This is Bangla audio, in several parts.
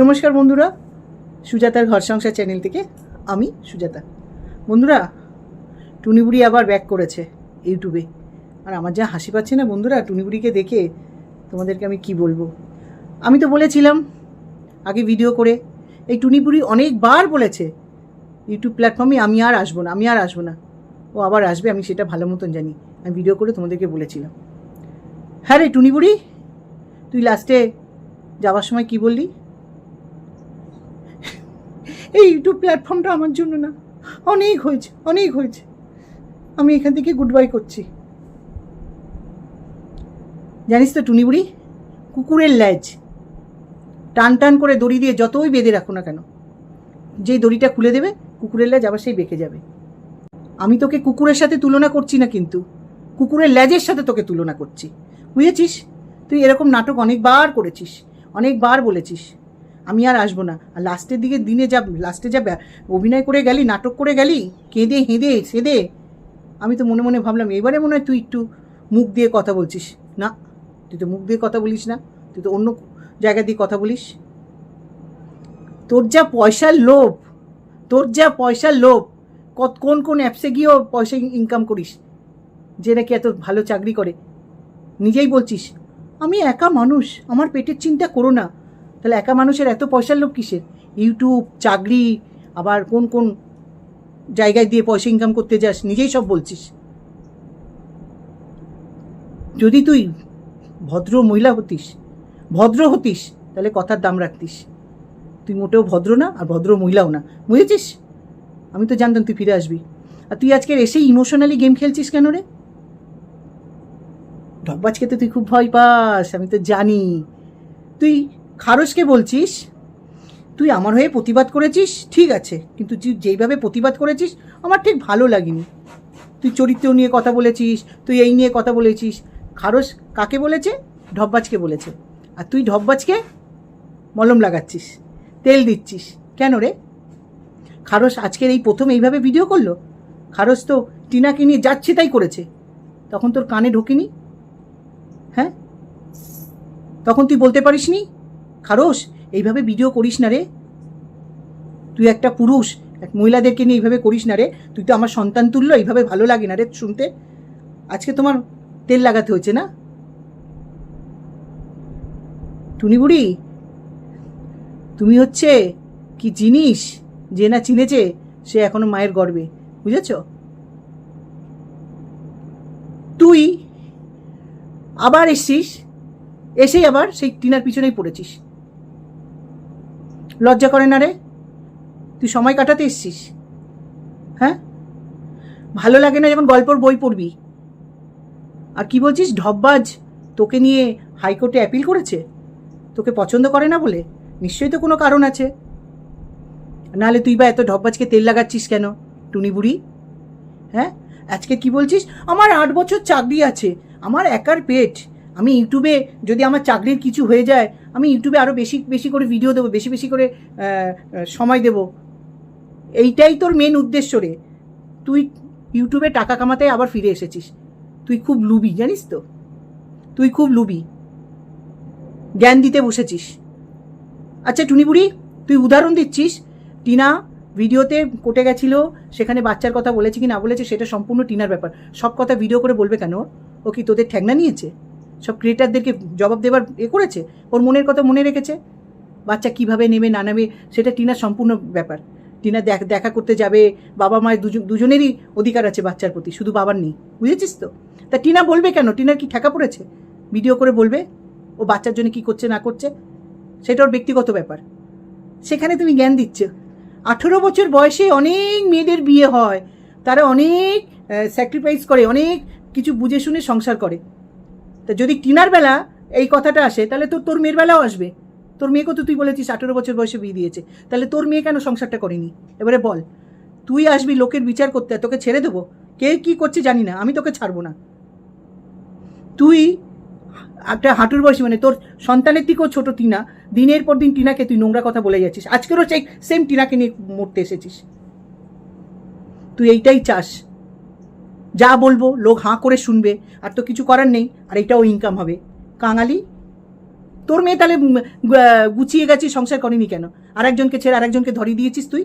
নমস্কার বন্ধুরা, সুজাতার ঘর সংসার চ্যানেল থেকে আমি সুজাতা। বন্ধুরা, টুনিবুড়ি আবার ব্যাক করেছে ইউটিউবে আর আমার যা হাসি পাচ্ছে না বন্ধুরা, টুনিবুড়িকে দেখে তোমাদেরকে আমি কি বলব? আমি তো বলেছিলাম আগে ভিডিও করে, এই টুনিবুড়ি অনেকবার বলেছে ইউটিউব প্ল্যাটফর্মে আমি আর আসব না, আমি আর আসব না। ও আবার আসবে, আমি সেটা ভালো মতন জানি। আমি ভিডিও করে তোমাদেরকে বলেছিলাম। হ্যাঁ রে টুনিবুড়ি, তুই লাস্টে যাওয়ার সময় কি বললি? এই ইউটিউব প্ল্যাটফর্মটা আমার জন্য না। অনেক হয়েছে অনেক হয়েছে। আমি এখান থেকে গুড বাই করছি। জানিস তো টুনি টুনিবুড়ি, কুকুরের ল্যাজ। টান টান করে দড়ি দিয়ে যতই বেঁধে রাখো না কেন, যেই দড়িটা খুলে দেবে, কুকুরের ল্যাজ আবার সেই বেঁকে যাবে। আমি তোকে কুকুরের সাথে তুলনা করছি না কিন্তু, কুকুরের ল্যাজের সাথে তোকে তুলনা করছি। বুঝেছিস? তুই এরকম নাটক অনেকবার করেছিস, অনেকবার বলেছিস। আমি আর আসব না। আর লাস্টের দিকে দিনে যা, লাস্টে যা অভিনয় করে গেলি, নাটক করে গেলি, কেঁদে হেঁদে সেদে। আমি তো মনে মনে ভাবলাম, এবারে মনে হয় তুই একটু মুখ দিয়ে কথা বলছিস। না, তুই তো মুখ দিয়ে কথা বলিস না, তুই তো অন্য জায়গা দিয়ে কথা বলিস। তোর যা পয়সার লোভ, তোর যা পয়সার লোভ, কত, কোন কোন অ্যাপসে গিয়েও পয়সা ইনকাম করিস, যে নাকি এত ভালো চাকরি করে। নিজেই বলছিস, আমি একা মানুষ, আমার পেটের চিন্তা করো না। তাহলে একা মানুষের এত পয়সার লোভ কিসের? ইউটিউব চাকরি, আবার কোন কোন জায়গায় দিয়ে পয়সা ইনকাম করতে যাস, নিজেই সব বলছিস। যদি তুই ভদ্র মহিলা হতিস, ভদ্র হতিস, তাহলে কথার দাম রাখতিস। তুই মোটেও ভদ্র না আর ভদ্র মহিলাও না। বুঝেছিস? আমি তো জানতাম তুই ফিরে আসবি। আর তুই আজকে এসেই ইমোশনালি গেম খেলছিস কেন রে? ঢকবাজকে তো তুই খুব ভয় পাস, আমি তো জানি। তুই খারসকে বলছিস, তুই আমার হয়ে প্রতিবাদ করেছিস? ঠিক আছে, কিন্তু তুই যেইভাবে প্রতিবাদ করেছিস, আমার ঠিক ভালো লাগেনি। তুই চরিত্র নিয়ে কথা বলেছিস, তুই এই নিয়ে কথা বলেছিস। খারস কাকে বলেছে? ঢব্বাজকে বলেছে। আর তুই ঢব্বাজকে মলম লাগাচ্ছিস, তেল দিচ্ছিস। কেন রে? খারস আজকের এই প্রথম এইভাবে ভিডিও করল? খারস তো টিনাকে নিয়ে যাচ্ছে তাই করেছে। তখন তোর কানে ঢোকেনি? হ্যাঁ? তখন তুই বলতে পারিসনি? খারস এইভাবে ভিডিও করিস না রে। তুই একটা পুরুষ, এক মহিলাদেরকে নিয়ে এইভাবে করিস না রে। তুই তো আমার সন্তান তুল্য, এইভাবে ভালো লাগে না রে শুনতে। আজকে তোমার তেল লাগাতে হয়েছে না? টুনি বুড়ি, তুমি হচ্ছে কি জিনিস যে না চিনেছে, সে এখনও মায়ের গর্বে, বুঝেছ? তুই আবার এসছিস, এসেই আবার সেই টিনার পিছনেই পড়েছিস। লজ্জা করে না রে? তুই সময় কাটাতে এসছিস। হ্যাঁ? ভালো লাগে না যখন গল্পর বই পড়বি। আর কি বলছিস? ঢব্বাজ তোকে নিয়ে হাইকোর্টে অ্যাপিল করেছে? তোকে পছন্দ করে না বলে? নিশ্চয়ই তো কোনো কারণ আছে। নাহলে তুই বা এত ঢব্বাজকে তেল লাগাচ্ছিস কেন, টুনি বুড়ি? হ্যাঁ? আজকে কি বলছিস? আমার আট বছর চাকরি আছে। আমার একার পেট। আমি ইউটিউবে যদি আমার চাকরির কিছু হয়ে যায় আমি ইউটিউবে আরও বেশি বেশি করে ভিডিও দেবো, বেশি বেশি করে সময় দেব। এইটাই তোর মেন উদ্দেশ্য রে। তুই ইউটিউবে টাকা কামাতে আবার ফিরে এসেছিস। তুই খুব লুবি, জানিস তো? তুই খুব লুবি। জ্ঞান দিতে বসেছিস। আচ্ছা টুনিবুড়ি, তুই উদাহরণ দিচ্ছিস। টিনা ভিডিওতে কোটে গেছিল, সেখানে বাচ্চার কথা বলেছে কি না বলেছে, সেটা সম্পূর্ণ টিনার ব্যাপার। সব কথা ভিডিও করে বলবে কেন? ও কি তোদের ঠ্যাংনা নিয়েছে? সব ক্রিয়েটারদেরকে জবাব দেবার এ করেছে? ওর মনের কথা মনে রেখেছে? বাচ্চা কীভাবে নেবে, না নেবে, সেটা টিনার সম্পূর্ণ ব্যাপার। টিনা দেখ- দেখা করতে যাবে, বাবা মায়ের দুজন, দুজনেরই অধিকার আছে বাচ্চার প্রতি, শুধু বাবার নেই। বুঝেছিস তো? তা টিনা বলবে কেন? টিনার কি ঠেকা পড়েছে? ভিডিও করে বলবে? ও বাচ্চার জন্য কি করছে, না করছে? সেটা ওর ব্যক্তিগত ব্যাপার। সেখানে তুমি জ্ঞান দিচ্ছ। আঠেরো বছর বয়সে অনেক মেয়েদের বিয়ে হয়। তারা অনেক স্যাক্রিফাইস করে, অনেক কিছু বুঝে শুনে সংসার করে। তা যদি টিনার বেলা এই কথাটা আসে, তাহলে তোর তোর মেয়ের বেলাও আসবে। তোর মেয়েকে তো তুই বলেছিস, আঠেরো বছর বয়সে বিয়ে দিয়েছে। তাহলে তোর মেয়ে কেন সংসারটা করেনি? এবারে বল, তুই আসবি লোকের বিচার করতে তোকে ছেড়ে দেবো? কে কি করছে জানি না, আমি তোকে ছাড়বো না। তুই একটা হাঁটুর বয়সী মানে তোর সন্তানের থেকেও ছোট টিনা, দিনের পর দিন টিনাকে তুই নোংরা কথা বলে যাচ্ছিস। আজকেরও সেই সেম টিনাকে নিয়ে মরতে এসেছিস। তুই এইটাই চাস। যা বলব লোক হাঁ করে শুনবে, আর তো কিছু করার নেই, আর এটাও ইনকাম হবে। কাঙালি, তোর মেয়ে তাহলে গুছিয়ে গেছিস, সংসার করেনি কেন? আর একজনকে ছেড়ে আরেকজনকে ধরিয়ে দিয়েছিস তুই?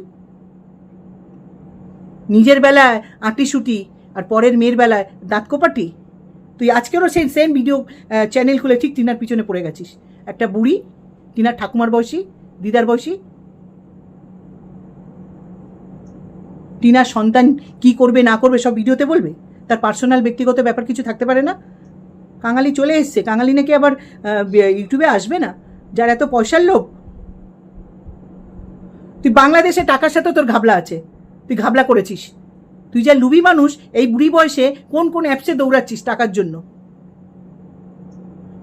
নিজের বেলায় আঁটি সুটি আর পরের মেয়ের বেলায় দাঁত কোপাটি? তুই আজকেরও সেই সেম ভিডিও চ্যানেল খুলে ঠিক টিনার পিছনে পড়ে গেছিস। একটা বুড়ি, টিনার ঠাকুমার বয়সী, দিদার বয়সী টিনার সন্তান কি করবে, না করবে, সব ভিডিওতে বলবে? তার পার্সোনাল ব্যক্তিগত ব্যাপার কিছু থাকতে পারে না? কাঙালি চলে এসছে, কাঙালি নাকি আবার ইউটিউবে আসবে না? যার এত পয়সার লোভ। তুই বাংলাদেশে টাকার সাথে তোর ঘাবলা আছে। তুই ঘাবলা করেছিস। তুই যা লুবি মানুষ, এই বুড়ি বয়সে কোন কোন অ্যাপসে দৌড়াচ্ছিস টাকার জন্য?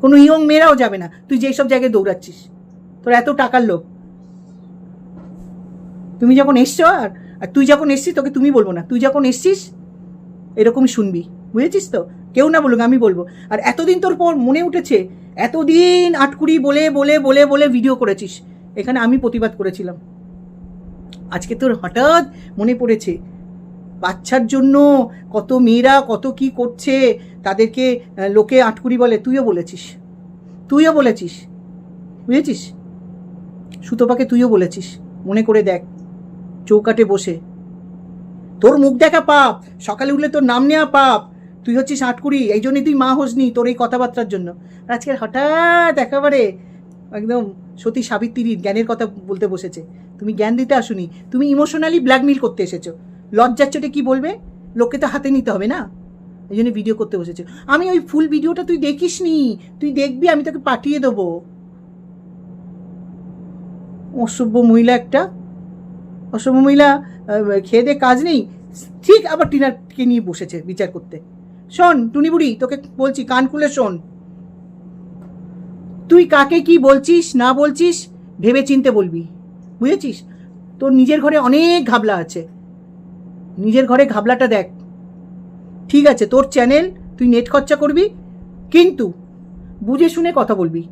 কোনো ইয়ং মেয়েরাও যাবে না। তুই যেই সব জায়গায় দৌড়াচ্ছিস। তোর এত টাকার লোভ। তুমি যখন এসছো আর আর তুই যখন এসছিস, তোকে তুমি বলব না। তুই যখন এসছিস এরকম শুনবি। বুঝেছিস তো? কেউ না বলুক, আমি বলব। আর এতদিন তোর পর মনে উঠেছে, এতদিন আটকুড়ি বলে বলে বলে বলে ভিডিও করেছিস। এখানে আমি প্রতিবাদ করেছিলাম। আজকে তোর হঠাৎ মনে পড়েছে, বাচ্চার জন্য কত মেয়েরা কত কি করছে, তাদেরকে লোকে আটকুড়ি বলে। তুইও বলেছিস। তুইও বলেছিস। বুঝেছিস? সুতোপাকে তুইও বলেছিস। মনে করে দেখ। চৌকাটে বসে। তোর মুখ দেখা পাপ, সকালে উঠলে তোর নাম নেওয়া পাপ। তুই হচ্ছিস আটকুড়ি, এই জন্যই তুই মা হোসনি তোর এই কথাবার্তার জন্য। আজকে হঠাৎ একেবারে একদম সতী সাবিত্রীর জ্ঞানের কথা বলতে বসেছে। তুমি জ্ঞান দিতে আসুনি, তুমি ইমোশনালি ব্ল্যাকমেল করতে এসেছ। লজ্জার চোটে কী বলবে? লোককে তো হাতে নিতে হবে না? এই জন্য ভিডিও করতে বসেছো। আমি ওই ফুল ভিডিওটা তুই দেখিসনি, তুই দেখবি, আমি তোকে পাঠিয়ে দেবো। অসভ্য মহিলা একটা অসভ্য মহিলা খেয়ে দিয়ে কাজ নেই। ঠিক আবার টিনারকে নিয়ে বসেছে বিচার করতে। শোন, টুনি বুড়ি, তোকে বলছি, কান খুলে শোন। তুই কাকে কি বলছিস, না বলছিস ভেবে চিনতে বলবি। বুঝেছিস? তোর নিজের ঘরে অনেক ঘাবলা আছে। নিজের ঘরে ঘাবলাটা দেখ। ঠিক আছে, তোর চ্যানেল, তুই নেট খরচা করবি, কিন্তু বুঝে শুনে কথা বলবি।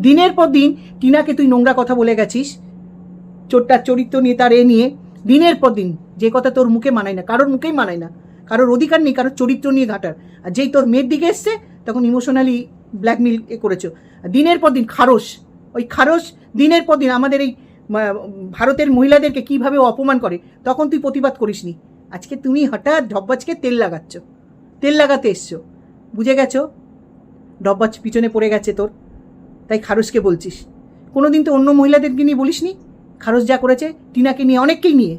দিনের পর দিন টিনাকে তুই নোংরা কথা বলে গেছিস চোরটার চরিত্র নিয়ে তার এ নিয়ে দিনের পর দিন যে কথা তোর মুখে মানায় না, কারোর মুখেই মানায় না, কারোর অধিকার নেই, কারোর চরিত্র নিয়ে ঘাটার। আর যেই তোর মেয়ের দিকে এসছে, তখন ইমোশনালি ব্ল্যাকমেল এ করেছ। দিনের পর দিন খারস ওই খারস দিনের পর দিন আমাদের এই ভারতের মহিলাদেরকে কীভাবে অপমান করে, তখন তুই প্রতিবাদ করিসনি। আজকে তুমি হঠাৎ ঢব্বাজকে তেল লাগাচ্ছ, তেল লাগাতে এসছো। বুঝে গেছো? ডব্বাজ পিছনে পড়ে গেছে তোর। তাই খারসকে বলছিস। কোনোদিন তো অন্য মহিলাদেরকে নিয়ে বলিসনি? খারস যা করেছে, টিনাকে নিয়ে, অনেককেই নিয়ে।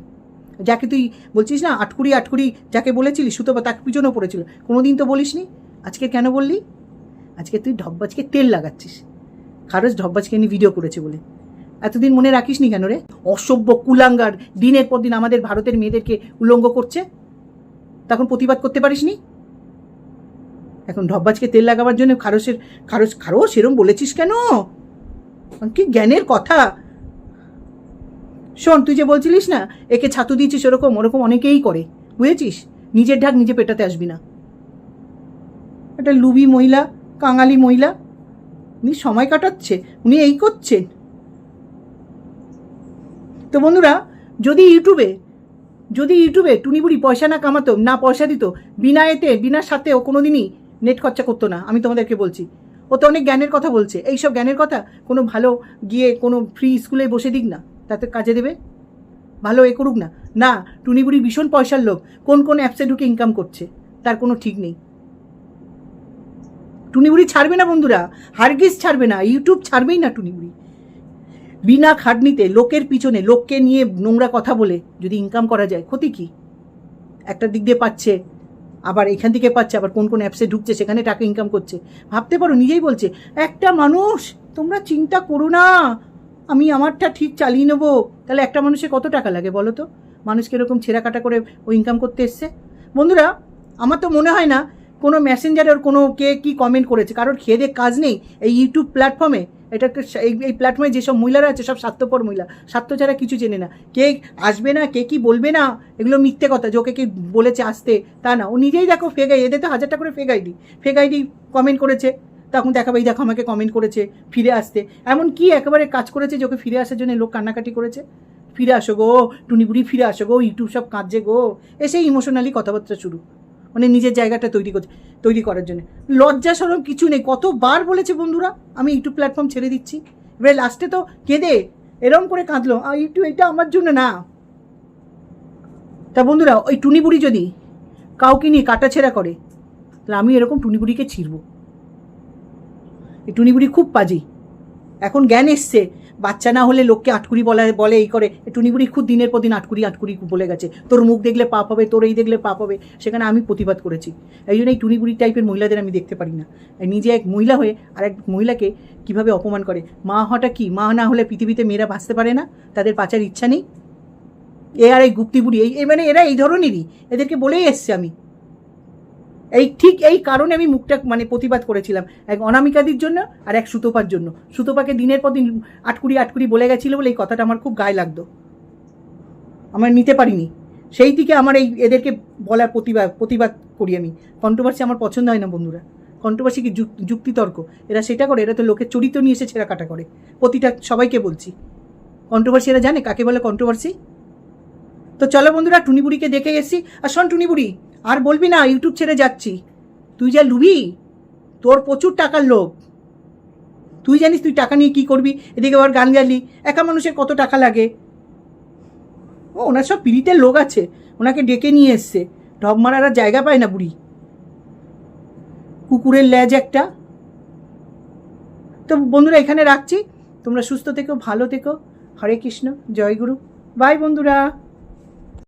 যাকে তুই বলছিস না, আটকুড়ি আটকুড়ি যাকে বলেছিলি সুতোপা তাকে পিছনেও পড়েছিল। কোনোদিন তো বলিসনি? আজকে কেন বললি? আজকে তুই ঢব্বাজকে তেল লাগাচ্ছিস। খারস ঢব্বাজকে নিয়ে ভিডিও করেছে বলে। এতদিন মনে রাখিস নি কেন রে? অসভ্য, কুলাঙ্গার, দিনের পর দিন আমাদের ভারতের মেয়েদেরকে উলঙ্গ করছে। তখন প্রতিবাদ করতে পারিসনি? এখন ঢব্বাজকে তেল লাগাবার জন্য খারসের খারস খারস এরম বলেছিস কেন? কি জ্ঞানের কথা? শোন, তুই যে বলছিলিস না, একে ছাতু দিয়েছিস ওরকম ওরকম অনেকেই করে। বুঝেছিস? নিজের ঢাক নিজে পেটাতে আসবি না। একটা লুবি মহিলা, কাঙালি মহিলা, উনি সময় কাটাচ্ছে, উনি এই করছেন। তো বন্ধুরা, যদি ইউটিউবে যদি ইউটিউবে টুনিবুড়ি পয়সা না কামাতো, না পয়সা দিত, বিনা এতে, বিনা সাথে ও কোনোদিনই নেট খরচা করতো না, আমি তোমাদেরকে বলছি। ও তো অনেক জ্ঞানের কথা বলছে। এইসব জ্ঞানের কথা কোনো ভালো গিয়ে কোনো ফ্রি স্কুলে বসে দিক না। তাতে কাজে দেবে? ভালো এ করুক না। না টুনিবুড়ি ভীষণ পয়সার লোক। কোন কোন অ্যাপসে ঢুকে ইনকাম করছে? তার কোনো ঠিক নেই। টুনিবুড়ি ছাড়বে না বন্ধুরা? হারগিস ছাড়বে না, ইউটিউব ছাড়বেই না টুনিবুড়ি বিনা খাটনিতে লোকের পিছনে লোককে নিয়ে নোংরা কথা বলে যদি ইনকাম করা যায়, ক্ষতি কি? একটা দিক দিয়ে পাচ্ছে, আবার এখান থেকে পাচ্ছে, আবার কোন কোন অ্যাপসে ঢুকছে, সেখানে টাকা ইনকাম করছে। ভাবতে পারো, নিজেই বলছে, একটা মানুষ, তোমরা চিন্তা করো না আমি আমারটা ঠিক চালিয়ে নেব। তাহলে একটা মানুষের কত টাকা লাগে বলো তো? মানুষকে এরকম ছেঁড়া কাটা করে ও ইনকাম করতে এসছে? বন্ধুরা, আমার তো মনে হয় না কোনো মেসেঞ্জারে ওর কোনো কে কি কমেন্ট করেছে। কারোর খেয়ে কাজ নেই এই ইউটিউব প্ল্যাটফর্মে এটা এই প্ল্যাটফর্মে যেসব মহিলারা আছে, সব স্বার্থপর মহিলা। স্বার্থ ছাড়া কিছু চেনে না। কে আসবে না, কে কি বলবে না, এগুলো মিথ্যে কথা। যে ওকে কি বলেছে আসতে, তা না। ও নিজেই দেখো ফেক আই এদের তো হাজারটা করে fake ID fake ID comment করেছে। তখন দেখাবে, এই দেখো আমাকে কমেন্ট করেছে ফিরে আসতে। এমন কি একেবারে কাজ করেছে যে ওকে ফিরে আসার জন্য লোক কান্নাকাটি করেছে? ফিরে আসো গো টুনিপুরি ফিরে আসো গো ইউটিউব সব কাঁদছে গো। এসে ইমোশনালি কথাবার্তা শুরু। মানে নিজের জায়গাটা তৈরি করছে তৈরি করার জন্য। লজ্জা সরম কিছু নেই। কতবার বলেছে বন্ধুরা, আমি ইউটিউব প্ল্যাটফর্ম ছেড়ে দিচ্ছি। এবারে লাস্টে তো কেঁদে, এরম করে কাঁদলো। আর একটু এটা আমার জন্য না। তা বন্ধুরা, ওই টুনি বুড়ি যদি কাউকে নিয়ে কাটাছেড়া করে, তাহলে আমি এরকম টুনি বুড়িকে ছিড়ব। এই টুনি বুড়ি খুব পাজি। এখন জ্ঞান এসছে, বাচ্চা না হলে লোককে আটকুড়ি বলা, বলে এই করে। এই টুনি বুড়ি খুব দিনের পর দিন আটকুড়ি আটকুড়ি বলে গেছে। তোর মুখ দেখলে পাপ হবে, তোর এই দেখলে পাপ হবে, সেখানে আমি প্রতিবাদ করেছি। এই জন্য এই টুনি বুড়ি টাইপের মহিলাদের আমি দেখতে পারি না। নিজে এক মহিলা হয়ে আর এক মহিলাকে কীভাবে অপমান করে? মা হওয়াটা কি? মা না হলে পৃথিবীতে মেয়েরা বাঁচতে পারে না? তাদের পাচার ইচ্ছা নেই? এ আর এই গুপ্তি বুড়ি এই এই মানে এরা এই ধরনেরই। এদেরকে বলেই এসছে আমি। এই ঠিক এই কারণে আমি মুখটা মানে প্রতিবাদ করেছিলাম। এক অনামিকাদির জন্য আর এক সুতোপার জন্য। সুতোপাকে দিনের পর দিন আটকুড়ি আটকুড়ি বলে গেছিল বলে এই কথাটা আমার খুব গায়ে লাগতো। আমার নিতে পারিনি। সেই দিকে আমার এই এদেরকে বলার প্রতিবাদ প্রতিবাদ করি আমি। কন্ট্রোভার্সি আমার পছন্দ হয় না বন্ধুরা। কন্ট্রোভার্সি কি যুক- যুক্তিতর্ক? এরা সেটা করে, এরা তো লোকের চরিত্র নিয়ে এসে ছেঁড়া কাটা করে। প্রতিটা সবাইকে বলছি। কন্ট্রোভার্সি এরা জানে? কাকে বলে কন্ট্রোভার্সি? তো চলো বন্ধুরা, টুনিবুড়িকে দেখে এসেছি। আর শোন টুনিবুড়ি আর বলবি না, ইউটিউব ছেড়ে যাচ্ছি। তুই যা লুবি, তোর প্রচুর টাকার লোভ। তুই জানিস তুই টাকা নিয়ে কি করবি? এদিকে আবার গান গালি। একা মানুষের কত টাকা লাগে? ও, ওনার সব পিড়িতের লোক আছে। ওনাকে ডেকে নিয়ে এসছে। ঢপ মারার আর জায়গা পায় না বুড়ি। কুকুরের ল্যাজ একটা। তো বন্ধুরা, এখানে রাখছি। তোমরা সুস্থ থেকো, ভালো থেকো। হরে কৃষ্ণ, জয় গুরু। বাই বন্ধুরা।